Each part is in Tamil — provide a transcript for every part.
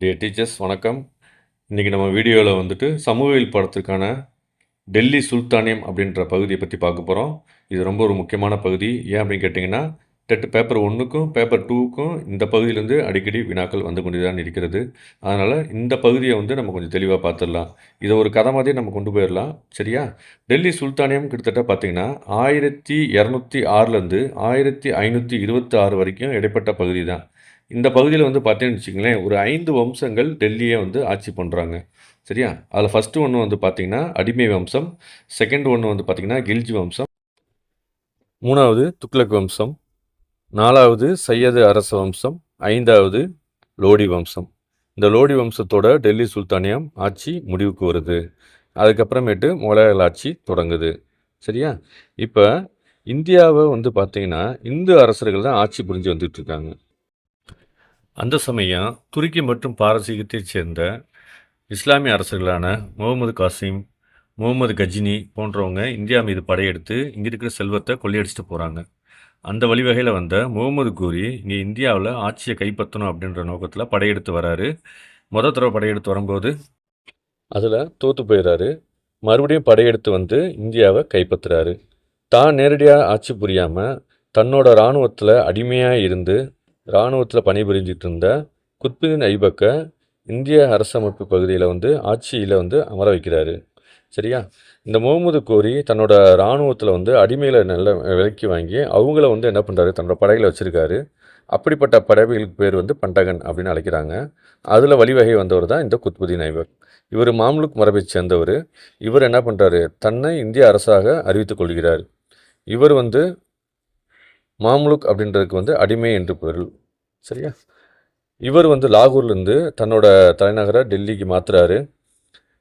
டியர் டீச்சர்ஸ் வணக்கம். இன்றைக்கி நம்ம வீடியோவில் வந்துட்டு சமூகவியல் படத்திற்கான டெல்லி சுல்தானியம் அப்படின்ற பகுதியை பற்றி பார்க்க போகிறோம் இது ரொம்ப ஒரு முக்கியமான பகுதி. ஏன் அப்படின்னு கேட்டிங்கன்னா டெட் பேப்பர் ஒன்றுக்கும் பேப்பர் டூவுக்கும் இந்த பகுதியிலேருந்து அடிக்கடி வினாக்கள் வந்து கொண்டு தான் இருக்கிறது. அதனால் இந்த பகுதியை வந்து நம்ம கொஞ்சம் தெளிவாக பார்த்துடலாம். இதை ஒரு கதை மாதிரி நம்ம கொண்டு போயிடலாம். சரியா? டெல்லி சுல்தானியம் கிட்டத்தட்ட பார்த்திங்கன்னா ஆயிரத்தி இரநூத்தி ஆறுலேருந்து ஆயிரத்தி ஐநூற்றி இருபத்தி ஆறு வரைக்கும் இடைப்பட்ட பகுதி தான் இந்த பகுதியில் வந்து பார்த்தீங்கன்னு வச்சுங்களேன் ஒரு ஐந்து வம்சங்கள் டெல்லியை வந்து ஆட்சி பண்ணுறாங்க சரியா? அதில் ஃபஸ்ட்டு ஒன்று வந்து பார்த்தீங்கன்னா அடிமை வம்சம். செகண்ட் ஒன்று வந்து பார்த்தீங்கன்னா கில்ஜி வம்சம். மூணாவது துக்ளக் வம்சம். நாலாவது சையது அரச வம்சம். ஐந்தாவது லோடி வம்சம். இந்த லோடி வம்சத்தோட டெல்லி சுல்தானியம் ஆட்சி முடிவுக்கு வருது. அதுக்கப்புறமேட்டு முகலாயர்கள் ஆட்சி தொடங்குது. சரியா? இப்போ இந்தியாவை வந்து பார்த்தீங்கன்னா இந்து அரசர்கள் தான் ஆட்சி புரிஞ்சு வந்துட்டு இருக்காங்க. அந்த சமயம் துருக்கி மற்றும் பாரசீகத்தைச் சேர்ந்த இஸ்லாமிய அரசர்களான முகமது காசிம் முகமது கஜினி போன்றவங்க இந்தியா மீது படையெடுத்து இங்கே இருக்கிற செல்வத்தை கொள்ளையடிச்சிட்டு போகிறாங்க அந்த வழிவகையில் வந்த முகமது கூரி இங்கே இந்தியாவில் ஆட்சியை கைப்பற்றணும் அப்படின்ற நோக்கத்தில் படையெடுத்து வராரு. முத தடவை படையெடுத்து வரும்போது அதில் தோற்று போயிடுறாரு மறுபடியும் படையெடுத்து வந்து இந்தியாவை கைப்பற்றுறாரு. தான் நேரடியாக ஆட்சி புரியாமல் தன்னோட இராணுவத்தில் அடிமையாக இருந்து இராணுவத்தில் பணிபுரிஞ்சிட்டு இருந்த குத்புதீன் ஐபக்கை இந்திய அரசமைப்பு பகுதியில் வந்து ஆட்சியில் வந்து அமர வைக்கிறாரு. சரியா? இந்த முகமது கோரி தன்னோட இராணுவத்தில் வந்து அடிமைகளை நல்ல விலைக்கு வாங்கி அவங்கள வந்து என்ன பண்ணுறாரு தன்னோட படையில் வச்சுருக்காரு. அப்படிப்பட்ட படைகளுக்கு பேர் வந்து பண்டகன் அப்படின்னு அழைக்கிறாங்க. அதில் வழிவகை வந்தவர் தான் இந்த குத்புதீன் ஐபக். இவர் மாம்லுக் மரபை சேர்ந்தவர். இவர் என்ன பண்ணுறாரு தன்னை இந்திய அரசாக அறிவித்துக் கொள்கிறார். இவர் வந்து மாம்லுக் அப்படின்றதுக்கு வந்து அடிமை என்று பொருள். சரியா? இவர் வந்து லாகூர்லேருந்து தன்னோட தலைநகரை டெல்லிக்கு மாற்றுறாரு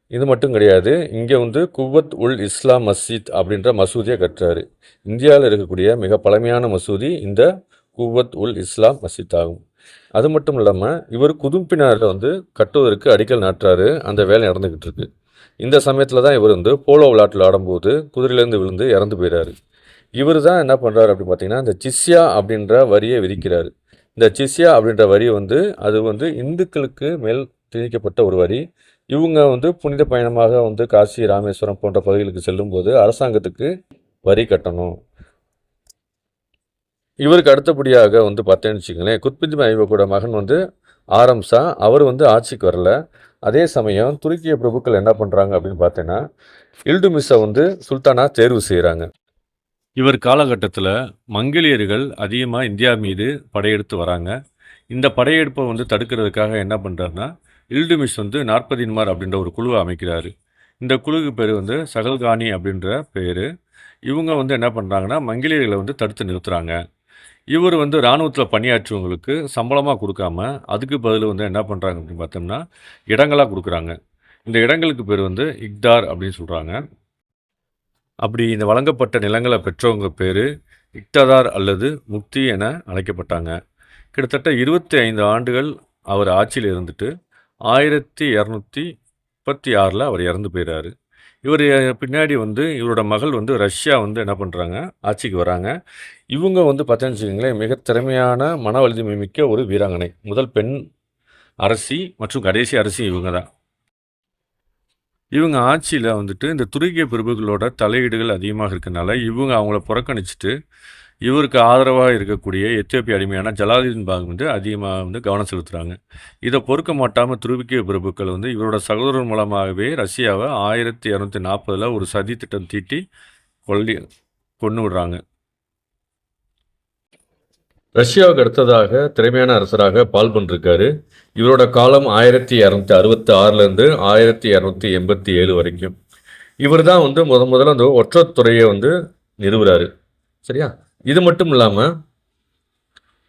இது மட்டும் கிடையாது இங்கே வந்து குவத் உல் இஸ்லாம் மஸ்ஜித் அப்படின்ற மசூதியை கட்டுறாரு. இந்தியாவில் இருக்கக்கூடிய மிக பழமையான மசூதி இந்த குவத் உல் இஸ்லாம் மஸ்ஜித் ஆகும் அது மட்டும் இல்லாமல் இவர் குதும்பினாரில் வந்து கட்டுவதற்கு அடிக்கல் நாட்டுறாரு. அந்த வேலை நடந்துக்கிட்டு இருக்கு. இந்த சமயத்தில் தான் இவர் வந்து போலோ விளையாட்டில் ஆடும்போது குதிரையிலேருந்து விழுந்து இறந்து போயிடாரு இவர் தான் என்ன பண்ணுறாரு அப்படின்னு பார்த்தீங்கன்னா இந்த சிஸ்யா அப்படின்ற வரியை விதிக்கிறார். இந்த சிஸ்யா அப்படின்ற வரி வந்து அது வந்து இந்துக்களுக்கு மேல் திணிக்கப்பட்ட ஒரு வரி. இவங்க வந்து புனித பயணமாக வந்து காசி ராமேஸ்வரம் போன்ற பகுதிகளுக்கு செல்லும்போது அரசாங்கத்துக்கு வரி கட்டணும். இவருக்கு அடுத்தபடியாக வந்து பார்த்தேன்னு வச்சுக்கங்களேன் குத்புதீன் ஐபக்கோட மகன் வந்து ஆரம்சா அவர் வந்து ஆட்சிக்கு வரல. அதே சமயம் துருக்கிய பிரபுக்கள் என்ன பண்ணுறாங்க அப்படின்னு பார்த்தீங்கன்னா இல்டுமிஸை வந்து சுல்தானா தேர்வு செய்கிறாங்க இவர் காலகட்டத்தில் மங்கலியர்கள் அதிகமாக இந்தியா மீது படையெடுத்து வராங்க. இந்த படையெடுப்பை வந்து தடுக்கிறதுக்காக என்ன பண்ணுறாருன்னா இல்டுமிஸ் வந்து நாற்பதின்மார் அப்படின்ற ஒரு குழுவை அமைக்கிறாரு. இந்த குழுவுக்கு பேர் வந்து சகல்கானி அப்படின்ற பேர். இவங்க வந்து என்ன பண்ணுறாங்கன்னா மங்கிலியர்களை வந்து தடுத்து நிறுத்துகிறாங்க இவர் வந்து இராணுவத்தில் பணியாற்றுவங்களுக்கு சம்பளமாக கொடுக்காம அதுக்கு பதில் வந்து என்ன பண்ணுறாங்க அப்படின்னு பார்த்தோம்னா இடங்களாக கொடுக்குறாங்க. இந்த இடங்களுக்கு பேர் வந்து இக்தார் அப்படின்னு சொல்கிறாங்க அப்படி இந்த வழங்கப்பட்ட நிலங்களை பெற்றவங்க பேர் இக்ததார் அல்லது முக்தி என அழைக்கப்பட்டாங்க. கிட்டத்தட்ட இருபத்தி ஐந்து ஆண்டுகள் அவர் ஆட்சியில் இருந்துட்டு ஆயிரத்தி இரநூத்தி முப்பத்தி ஆறில் அவர் இறந்து போயிறாரு. இவர் பின்னாடி வந்து இவரோட மகள் வந்து ரஷ்யா வந்து என்ன பண்ணுறாங்க ஆட்சிக்கு வராங்க. இவங்க வந்து பார்த்தீங்கன்னு வச்சுக்கோங்களேன் மிக திறமையான மன வலிமை மிக்க ஒரு வீராங்கனை. முதல் பெண் அரசி மற்றும் கடைசி அரசி இவங்க தான் இவங்க ஆட்சியில் வந்துட்டு இந்த துருக்கிய பிரபுகளோட தலையீடுகள் அதிகமாக இருக்கனால இவங்க அவங்கள புறக்கணிச்சிட்டு இவருக்கு ஆதரவாக இருக்கக்கூடிய எத்தியோப்பிய அடிமையான ஜலாலுதீன் பாக் வந்து அதிகமாக வந்து கவனம் செலுத்துகிறாங்க இதை பொறுக்க மாட்டாமல் துருக்கிய பிரபுக்கள் வந்து இவரோட சகோதரர் மூலமாகவே ரஷ்யாவை ஆயிரத்தி இரநூத்தி நாற்பதில் ஒரு சதி திட்டம் தீட்டி கொல்லி கொண்டு விடுறாங்க ரஷ்யாவுக்கு அடுத்ததாக திறமையான அரசராக பால்பன் இருக்காரு இவரோட காலம் ஆயிரத்தி இரநூத்தி அறுபத்தி ஆறுலேருந்து ஆயிரத்தி இரநூத்தி எண்பத்தி ஏழு வரைக்கும். இவர் தான் வந்து முத முதல்ல அந்த ஒற்றத்துறையை வந்து நிறுவுறாரு. சரியா? இது மட்டும் இல்லாமல்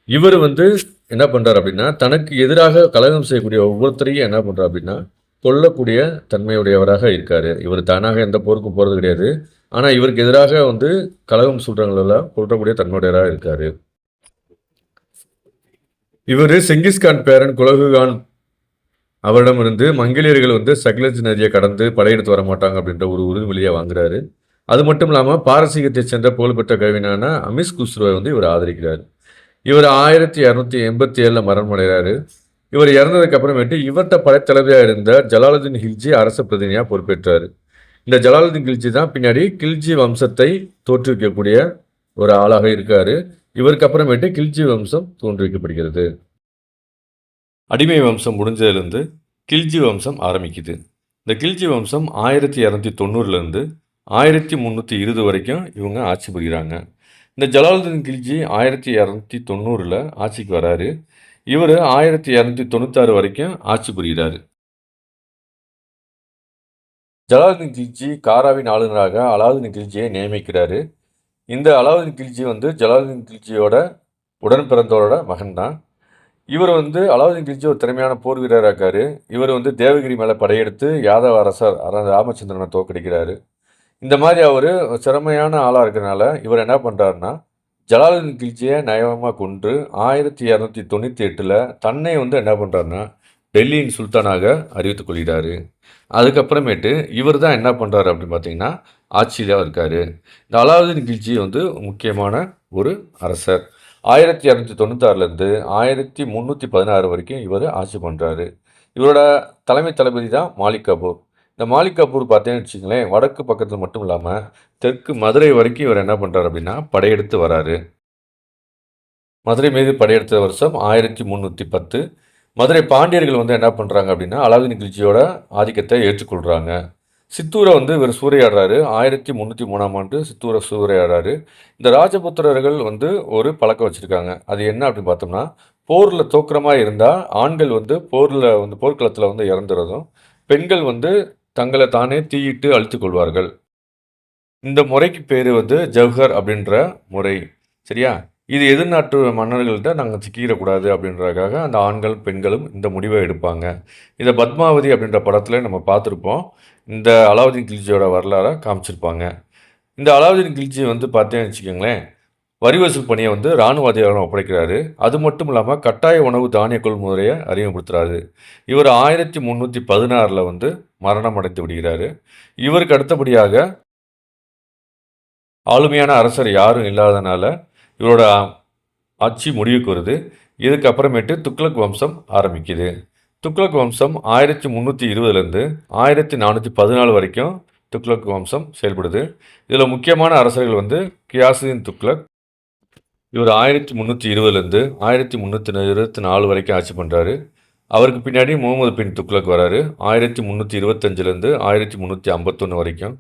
இவர் வந்து என்ன பண்ணுறாரு அப்படின்னா தனக்கு எதிராக கலகம் செய்யக்கூடிய ஒவ்வொருத்தரையும் என்ன பண்ணுறாரு அப்படின்னா கொல்லக்கூடிய தன்மையுடையவராக இருக்கார். இவர் தானாக எந்த போருக்கும் போகிறது கிடையாது. ஆனால் இவருக்கு எதிராக வந்து கலகம் சொல்கிறவங்களெல்லாம் கொல்லக்கூடிய தன்மையுடையவராக இருக்கார். இவர் செங்கிஸ்கான் பேரன் குலகுகான் அவரிடமிருந்து மங்கிலியர்கள் வந்து சக்லஜ் நதியை கடந்து படையெடுத்து வர மாட்டாங்க அப்படின்ற ஒரு உறுதிமொழியை வாங்குறாரு. அது மட்டும் இல்லாமல் பாரசீகத்தை சேர்ந்த புகழ்பெற்ற கவிஞனான அமிஸ் குஸ்ரோவை வந்து இவர் ஆதரிக்கிறார். இவர் ஆயிரத்தி இரநூத்தி எண்பத்தி ஏழில் மரணமடைகிறாரு இவர் இறந்ததுக்கு அப்புறமேட்டு இவர்கிட்ட படைத்தளபதியாக இருந்த ஜலாலுதீன் ஹில்ஜி அரச பிரதிநிதியாக பொறுப்பேற்றார். இந்த ஜலாலுதீன் கில்ஜி தான் பின்னாடி கில்ஜி வம்சத்தை தோற்றுவிக்கக்கூடிய ஒரு ஆளாக இருக்காரு. இவருக்கு அப்புறமேட்டு கில்ஜி வம்சம் தோற்றுவிக்கப்படுகிறது அடிமை வம்சம் முடிஞ்சதுலேருந்து கில்ஜி வம்சம் ஆரம்பிக்குது. இந்த கில்ஜி வம்சம் ஆயிரத்தி இரநூத்தி தொண்ணூறுலேருந்து ஆயிரத்தி முந்நூற்றி இருபது வரைக்கும் இவங்க ஆட்சி புரிகிறாங்க. இந்த ஜலாலுதீன் கில்ஜி ஆயிரத்தி இரநூத்தி தொண்ணூறில் ஆட்சிக்கு வராரு. இவர் ஆயிரத்தி இரநூத்தி தொண்ணூத்தாறு வரைக்கும் ஆட்சி புரிகிறாரு. ஜலாலுதீன் கில்ஜி காராவின் ஆளுநராக அலாவுதீன் கில்ஜியை நியமிக்கிறாரு. இந்த அலாவுதீன் கில்ஜி வந்து ஜலாலுதீன் கில்ஜியோட உடன் பிறந்தவரோட மகன் தான் இவர் வந்து அலாவுதீன் கில்ஜி ஒரு திறமையான போர் வீரராக இருக்கார் இவர் வந்து தேவகிரி மேலே படையெடுத்து யாதவ அரசர் ராமச்சந்திரனை தோக்கடிக்கிறாரு இந்த மாதிரி அவர் திறமையான ஆளாக இருக்கிறனால இவர் என்ன பண்ணுறாருன்னா ஜலாலுதீன் கில்ஜியை நயமாக கொன்று ஆயிரத்தி இரநூத்தி தொண்ணூற்றி எட்டில் தன்னை வந்து என்ன பண்ணுறாருன்னா டெல்லியின் சுல்தானாக அறிவித்துக் கொள்கிறாரு. அதுக்கப்புறமேட்டு இவர் தான் என்ன பண்ணுறாரு அப்படின்னு பார்த்தீங்கன்னா ஆட்சியில் இருக்கார். இந்த அலாவுதீன் கில்ஜி வந்து முக்கியமான ஒரு அரசர். ஆயிரத்தி இரநூத்தி தொண்ணூத்தாறுலேருந்து ஆயிரத்தி முந்நூற்றி பதினாறு வரைக்கும் இவர் ஆட்சி பண்ணுறாரு இவரோட தலைமை தளபதி தான் மாலிக் கபூர். இந்த மாலிக் கபூர் பார்த்தீங்கன்னு வச்சுங்களேன் வடக்கு பக்கத்தில் மட்டும் இல்லாமல் தெற்கு மதுரை வரைக்கும் இவர் என்ன பண்ணுறாரு அப்படின்னா படையெடுத்து வராரு. மதுரை மீது படையெடுத்த வருஷம் ஆயிரத்தி முந்நூற்றி பத்து மதுரை பாண்டியர்கள் வந்து என்ன பண்ணுறாங்க அப்படின்னா அலாவுதீன் கில்ஜியோட ஆதிக்கத்தை ஏற்றுக்கொள்கிறாங்க சித்தூரை வந்து இவர் சூறையாடுறாரு. ஆயிரத்தி முந்நூற்றி மூணாம் ஆண்டு சித்தூரை சூறையாடுறாரு. இந்த ராஜபுத்திரர்கள் வந்து ஒரு பழக்கம் வச்சுருக்காங்க. அது என்ன அப்படின்னு பார்த்தோம்னா போரில் தோக்கிறமாக இருந்தால் ஆண்கள் வந்து போரில் வந்து போர்க்களத்தில் வந்து இறந்துறதும் பெண்கள் வந்து தங்களை தானே தீயிட்டு அழித்து கொள்வார்கள். இந்த முறைக்கு பேர் வந்து ஜவ்ஹர் அப்படின்ற முறை. சரியா? இது எதிர்நாட்டு மன்னர்கள்ட்ட நாங்கள் சிக்கிடக்கூடாது அப்படின்றதுக்காக அந்த ஆண்கள் பெண்களும் இந்த முடிவை எடுப்பாங்க. இதை பத்மாவதி அப்படின்ற படத்தில் நம்ம பார்த்துருப்போம். இந்த அலாவுதீன் கில்ஜியோட வரலாறை காமிச்சிருப்பாங்க. இந்த அலாவுதீன் கில்ஜி வந்து பார்த்தேன்னு வச்சுக்கோங்களேன் வரி வசூல் பணியை வந்து இராணுவ அதிகாரம் ஒப்படைக்கிறாரு. அது மட்டும் இல்லாமல் கட்டாய உணவு தானிய கொள்முறையை அறிமுகப்படுத்துகிறாரு இவர் ஆயிரத்தி முந்நூற்றி பதினாறில் வந்து மரணம் அடைந்து விடுகிறாரு. இவருக்கு அடுத்தபடியாக ஆளுமையான அரசர் யாரும் இல்லாதனால இவரோட ஆட்சி முடிவுக்கு வருது. இதுக்கப்புறமேட்டு துக்ளக் வம்சம் ஆரம்பிக்குது. துக்ளக் வம்சம் ஆயிரத்தி முந்நூற்றி இருபதுலேருந்து ஆயிரத்தி நானூற்றி பதினாலு வரைக்கும் துக்ளக் வம்சம் செயல்படுது. இதில் முக்கியமான அரசர்கள் வந்து கியாசுதீன் துக்ளக். இவர் ஆயிரத்தி முந்நூற்றி இருபதுலேருந்து ஆயிரத்தி முந்நூற்றி இருபத்தி நாலு வரைக்கும் ஆட்சி பண்ணுறாரு அவருக்கு பின்னாடி முகமது பின் துக்ளக் வராரு. ஆயிரத்தி முந்நூற்றி இருபத்தஞ்சிலேருந்து ஆயிரத்தி முந்நூற்றி ஐம்பத்தொன்று வரைக்கும்.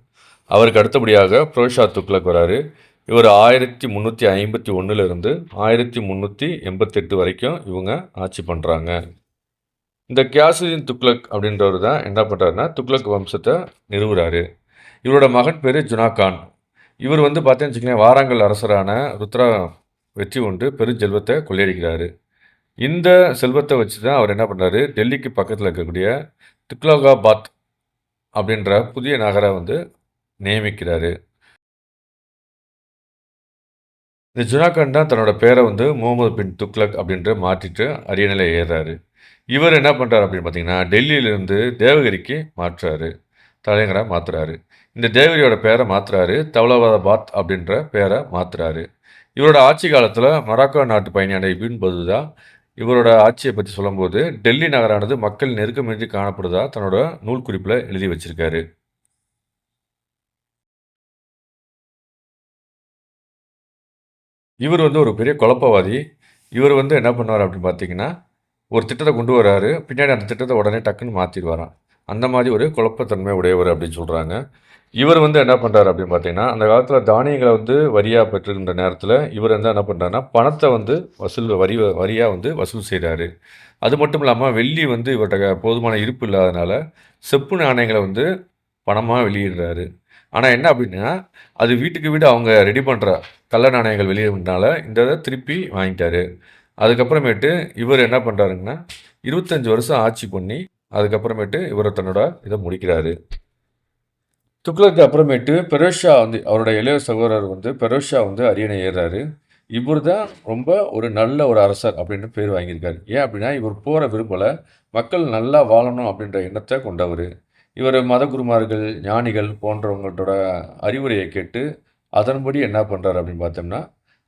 அவருக்கு அடுத்தபடியாக புரோஷா துக்ளக் வராரு. இவர் ஆயிரத்தி முந்நூற்றி ஐம்பத்தி ஒன்றுலேருந்து ஆயிரத்தி முந்நூற்றி எண்பத்தெட்டு வரைக்கும் இவங்க ஆட்சி பண்ணுறாங்க இந்த கியாசுதீன் துக்ளக் அப்படின்றவர் தான் என்ன பண்ணுறாருன்னா துக்ளக் வம்சத்தை நிறுவுறாரு. இவரோட மகன் பேர் ஜுனா கான் இவர் வந்து பார்த்தேன்னு வச்சுக்கோங்களேன் வாராங்கல் அரசரான ருத்ரா வெற்றி கொண்டு பெருஞ்செல்வத்தை கொள்ளையடிக்கிறாரு. இந்த செல்வத்தை வச்சு தான் அவர் என்ன பண்ணுறாரு டெல்லிக்கு பக்கத்தில் இருக்கக்கூடிய துக்லோகாபாத் அப்படின்ற புதிய நகரை வந்து நியமிக்கிறாரு. இந்த ஜுனாகான் தான் தன்னோட பேரை வந்து முகமது பின் துக்ளக் அப்படின்ற மாற்றிட்டு அரியணையில் ஏறுறாரு. இவர் என்ன பண்ணுறாரு அப்படின்னு பார்த்தீங்கன்னா டெல்லியிலேருந்து தேவகிரிக்கு மாற்றுறாரு. தலைநகரை மாற்றுறாரு இந்த தேவகிரியோட பேரை மாற்றுறாரு பாத் அப்படின்ற பேரை மாற்றுறாரு இவரோட ஆட்சி காலத்தில் மொராக்கோ நாட்டு பயணியான இபின் பதுதா இவரோட ஆட்சியை பற்றி சொல்லும்போது டெல்லி நகரானது மக்கள் நெருக்கமின்றி காணப்படுதா தன்னோட நூல் குறிப்பில் எழுதி வச்சிருக்காரு. இவர் வந்து ஒரு பெரிய குழப்பவாதி. இவர் வந்து என்ன பண்ணுவார் அப்படின்னு பார்த்தீங்கன்னா ஒரு திட்டத்தை கொண்டு வராரு. பின்னாடி அந்த திட்டத்தை உடனே டக்குன்னு மாற்றிடுவாராம் அந்த மாதிரி ஒரு குழப்பத்தன்மை உடையவர் அப்படின்னு சொல்கிறாங்க இவர் வந்து என்ன பண்ணுறாரு அப்படின்னு பார்த்தீங்கன்னா அந்த காலத்தில் தானியங்களை வந்து வரியாக பெற்றிருந்த நேரத்தில் இவர் வந்து என்ன பண்ணுறாருன்னா பணத்தை வந்து வசூல் வரி வரியாக வந்து வசூல் செய்கிறாரு அது மட்டும் இல்லாமல் வெள்ளி வந்து இவர்கிட்ட போதுமான இருப்பு இல்லாதனால செப்பு நாணயங்களை வந்து பணமாக வெளியிடுறாரு. ஆனால் என்ன அப்படின்னா அது வீட்டுக்கு வீடு அவங்க ரெடி பண்ணுற கள்ள நாணயங்கள் வெளியிடுறதுனால இந்த இதை திருப்பி வாங்கிட்டாரு. அதுக்கப்புறமேட்டு இவர் என்ன பண்ணுறாருங்கன்னா இருபத்தஞ்சி வருஷம் ஆட்சி பண்ணி அதுக்கப்புறமேட்டு இவர் தன்னோட இதை முடிக்கிறாரு. துக்ளக்கு அப்புறமேட்டு பெரோஷா வந்து அவரோட இளைய சகோதரர் வந்து பெரோஷா வந்து அரியணை ஏறுறாரு. இவர் தான் ரொம்ப ஒரு நல்ல ஒரு அரசர் அப்படின்னு பேர் வாங்கியிருக்காரு. ஏன் அப்படின்னா இவர் போகிற விரும்பலை மக்கள் நல்லா வாழணும் அப்படின்ற எண்ணத்தை கொண்டவர். இவர் மதகுருமார்கள் ஞானிகள் போன்றவங்களோட அறிவுரையை கேட்டு அதன்படி என்ன பண்ணுறாரு அப்படின்னு பார்த்தோம்னா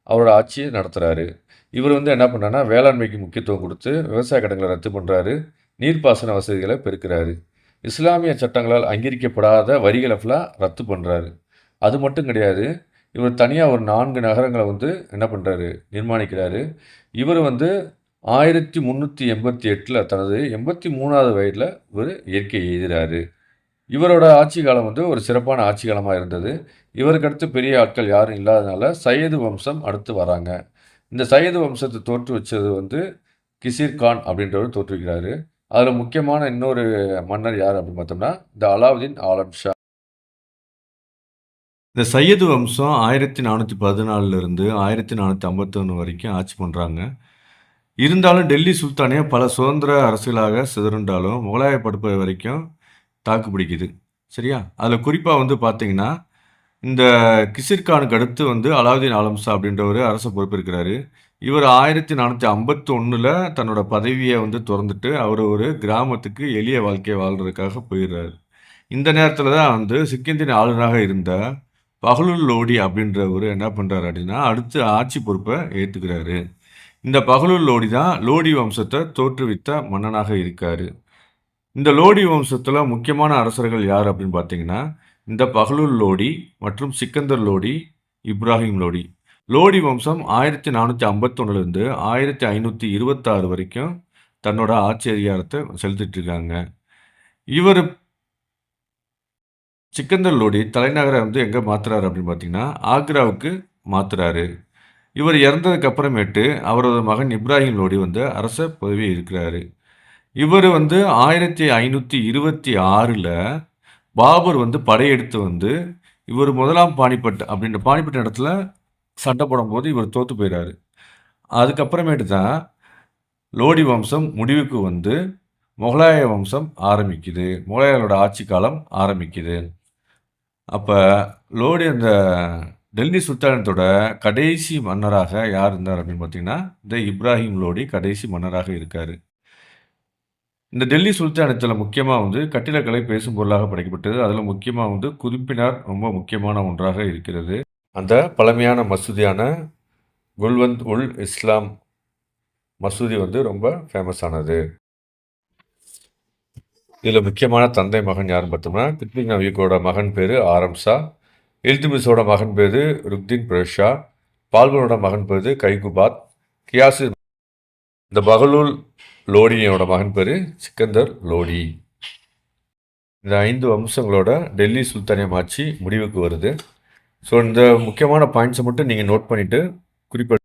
அவரோட ஆட்சியை நடத்துகிறாரு இவர் வந்து என்ன பண்ணுறாருன்னா வேளாண்மைக்கு முக்கியத்துவம் கொடுத்து விவசாய கடன்களை ரத்து பண்ணுறாரு நீர்ப்பாசன வசதிகளை பெருக்கிறாரு. இஸ்லாமிய சட்டங்களால் அங்கீகரிக்கப்படாத வரிகளை ஃபுல்லாக ரத்து பண்ணுறாரு அது மட்டும் கிடையாது இவர் தனியாக ஒரு நான்கு நகரங்களை வந்து என்ன பண்ணுறாரு நிர்மாணிக்கிறாரு. இவர் வந்து ஆயிரத்தி முந்நூற்றி எண்பத்தி எட்டில் தனது எண்பத்தி மூணாவது வயதில் இவர் இயற்கை எழுதுகிறாரு இவரோட ஆட்சி காலம் வந்து ஒரு சிறப்பான ஆட்சி காலமாக இருந்தது. இவருக்கு அடுத்து பெரிய ஆட்கள் யாரும் இல்லாதனால சையது வம்சம் அடுத்து வராங்க. இந்த சையது வம்சத்தை தோற்று வச்சது வந்து கிசீர் கான் அப்படின்றவர் தோற்றுவிக்கிறாரு அதில் முக்கியமான இன்னொரு மன்னர் யார் அப்படின்னு பார்த்தோம்னா இந்த அலாவுதீன் ஆலம் ஷா. இந்த சையது வம்சம் ஆயிரத்தி நானூற்றி பதினாலிருந்து ஆயிரத்தி நானூற்றி ஐம்பத்தொன்று வரைக்கும் ஆட்சி பண்ணுறாங்க இருந்தாலும் டெல்லி சுல்தானே பல சுதந்திர அரசுகளாக சிதறுண்டாலும் முகலாய படுப்பை வரைக்கும் தாக்கு பிடிக்குது. சரியா? அதில் குறிப்பாக வந்து பார்த்தீங்கன்னா இந்த கிசிர்கானுக்கு அடுத்து வந்து அலாவுதீன் ஆலம்சா அப்படின்ற ஒரு அரச பொறுப்பேற்கிறாரு. இவர் ஆயிரத்தி நானூற்றி ஐம்பத்தி ஒன்றில் தன்னோட பதவியை வந்து திறந்துட்டு அவர் ஒரு கிராமத்துக்கு எளிய வாழ்க்கையை வாழ்கிறதுக்காக போயிடுறாரு. இந்த நேரத்தில் தான் வந்து சிக்கிந்தின் ஆளுநராக இருந்த பகலுல் லோடி அப்படின்றவர் என்ன பண்ணுறாரு அப்படின்னா அடுத்து ஆட்சி பொறுப்பை ஏற்றுக்கிறாரு இந்த பகலுல் லோடி தான் லோடி வம்சத்தை தோற்றுவித்த மன்னனாக இருக்கார். இந்த லோடி வம்சத்தில் முக்கியமான அரசர்கள் யார் அப்படின்னு பார்த்தீங்கன்னா இந்த பகலூர் லோடி மற்றும் சிக்கந்தர் லோடி இப்ராஹிம் லோடி. லோடி வம்சம் ஆயிரத்தி நானூற்றி ஐம்பத்தொன்னுலேருந்து ஆயிரத்தி ஐநூற்றி இருபத்தாறு வரைக்கும் தன்னோட ஆட்சி அதிகாரத்தை செலுத்திட்டு இருக்காங்க. இவர் சிக்கந்தர் லோடி தலைநகரை வந்து எங்கே மாற்றுறாரு அப்படின்னு பார்த்தீங்கன்னா ஆக்ராவுக்கு மாற்றுறாரு இவர் இறந்ததுக்கு அப்புறமேட்டு அவரது மகன் இப்ராஹிம் லோடி வந்து அரச பதவி இருக்கிறாரு. இவர் வந்து ஆயிரத்தி ஐநூற்றி இருபத்தி ஆறில் பாபர் வந்து படையெடுத்து வந்து இவர் முதலாம் பானிபட் அப்படின்ற பாணிப்பட்ட இடத்துல சண்டை போடும்போது இவர் தோற்று போயிடாரு அதுக்கப்புறமேட்டு தான் லோடி வம்சம் முடிவுக்கு வந்து முகலாய வம்சம் ஆரம்பிக்குது. முகலாயர்களோட ஆட்சி காலம் ஆரம்பிக்குது. அப்போ லோடி அந்த டெல்லி சுல்தானத்தோட கடைசி மன்னராக யார் இருந்தார் அப்படின்னு பார்த்தீங்கன்னா இந்த இப்ராஹிம் லோடி கடைசி மன்னராக இருக்கார். இந்த டெல்லி சுல்தானத்தில் முக்கியமாக வந்து கட்டிடக்கலை பேசும் பொருளாக படைக்கப்பட்டது. அதில் முக்கியமாக வந்து குறிப்பினார் ரொம்ப முக்கியமான ஒன்றாக இருக்கிறது. அந்த பழமையான மசூதியான குல்வந்த் உல் இஸ்லாம் மசூதி வந்து ரொம்ப ஃபேமஸானது இதில் முக்கியமான தந்தை மகன் யாருன்னு பார்த்தோம்னா கிட்னிக் நவீக்கோட மகன் பேர் ஆரம்சா இல்துமிஸோட மகன் பேர் ருக்தீன் பிரஷா பால்வனோட மகன் பேர் கைகுபாத். கியாசு இந்த பகலூல் லோடியோட மகன் பேர் சிக்கந்தர் லோடி. இந்த ஐந்து வம்சங்களோட டெல்லி சுல்தானியம் ஆட்சி முடிவுக்கு வருது. ஸோ இந்த முக்கியமான பாயிண்ட்ஸை மட்டும் நீங்கள் நோட் பண்ணிவிட்டு குறிப்பிட